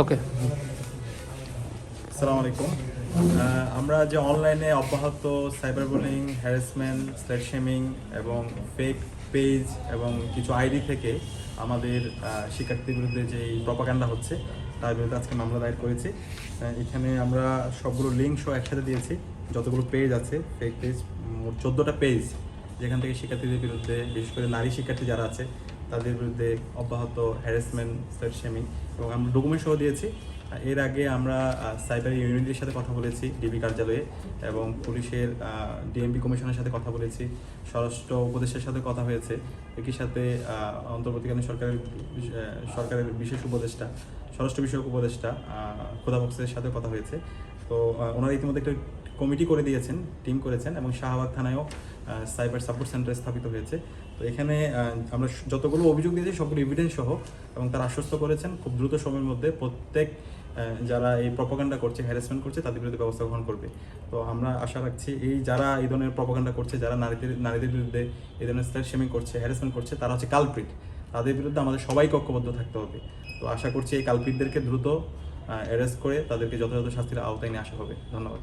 ওকে আসসালামু আলাইকুম। আমরা যে অনলাইনে অব্যাহত cyber bullying harassment slut shaming এবং ফেক পেজ এবং কিছু আইডি থেকে আমাদের শিক্ষার্থীর বিরুদ্ধে যে প্রপাগান্ডা হচ্ছে, তার বিরুদ্ধে আজকে মামলা দায়ের করেছি। এখানে আমরা সবগুলো লিঙ্ক সহ একসাথে দিয়েছি। যতগুলো পেজ আছে ফেক পেজ মোট চোদ্দোটা পেজ যেখান থেকে শিক্ষার্থীদের বিরুদ্ধে, বিশেষ করে নারী শিক্ষার্থী যারা আছে তাদের বিরুদ্ধে অব্যাহত হ্যারাসমেন্ট স্ল্যাট শেমিং এবং আমরা ডকুমেন্ট সহ দিয়েছি। এর আগে আমরা সাইবার ইউনিটের সাথে কথা বলেছি ডিবি কার্যালয়ে এবং পুলিশের ডিএমপি কমিশনের সাথে কথা বলেছি, স্বরাষ্ট্র উপদেশের সাথে কথা হয়েছে। একই সাথে অন্তর্বর্তীকালীন সরকারের সরকারের বিশেষ উপদেষ্টা, স্বরাষ্ট্র বিষয়ক উপদেষ্টা খোদা বক্সের সাথে কথা হয়েছে। তো ওনারা ইতিমধ্যে একটা কমিটি করে দিয়েছেন, টিম করেছেন, এবং শাহবাগ থানায়ও সাইবার সাপোর্ট সেন্টার স্থাপিত হয়েছে। তো এখানে আমরা যতগুলো অভিযোগ দিয়েছি, সবগুলো এভিডেন্স সহ, এবং তারা আশ্বস্ত করেছেন খুব দ্রুত সময়ের মধ্যে প্রত্যেক যারা এই প্রপাগান্ডা করছে হ্যারাসমেন্ট করছে, তাদের বিরুদ্ধে ব্যবস্থা গ্রহণ করবে। তো আমরা আশা রাখছি, এই যারা এই ধরনের প্রপাগান্ডা করছে, যারা নারীদের নারীদের বিরুদ্ধে এই ধরনের স্ল্যাট শেমিং করছে হ্যারাসমেন্ট করছে, তারা হচ্ছে কালপ্রিট তাদের বিরুদ্ধে আমাদের সবাই ঐক্যবদ্ধ থাকতে হবে। তো আশা করছি এই কালপ্রিটদেরকে দ্রুত অ্যারেস্ট করে তাদেরকে যথাযথ শাস্তির আওতায় নিয়ে আসা হবে। ধন্যবাদ।